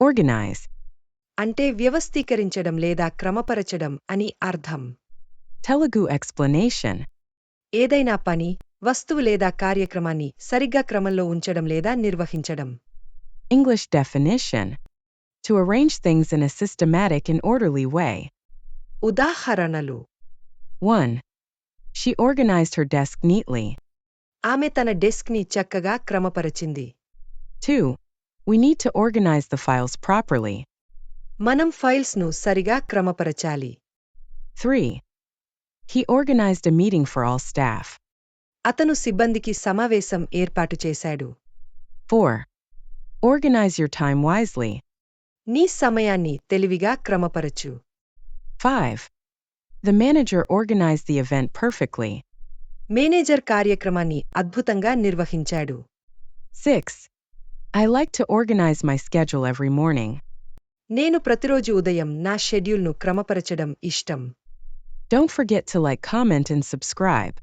Organize. అంటే వ్యవస్థీకరించడం లేదా క్రమపరచడం అని అర్థం Telugu explanation. ఏదైనా పని వస్తువు లేదా కార్యక్రమాన్ని సరిగ్గా క్రమంలో ఉంచడం లేదా నిర్వహించడం English definition. To arrange things in a systematic and orderly way. ఉదాహరణలు 1. She organized her desk neatly. ఆమె తన డెస్క్ని చక్కగా క్రమపరచింది 2. We need to organize the files properly. మనం ఫైల్స్ను సరిగా క్రమపరచాలి 3. He organized a meeting for all staff. అతను సిబ్బందికి సమావేశం ఏర్పాటు చేశాడు 4. Organize your time wisely. నీ సమయాన్ని తెలివిగా క్రమపరచు 5. The manager organized the event perfectly. Manager కార్యక్రమాన్ని అద్భుతంగా నిర్వహించాడు 6. I like to organize my schedule every morning. నేను ప్రతిరోజు ఉదయం నా షెడ్యూల్ను క్రమపరచడం ఇష్టం Don't forget to like, comment, and subscribe.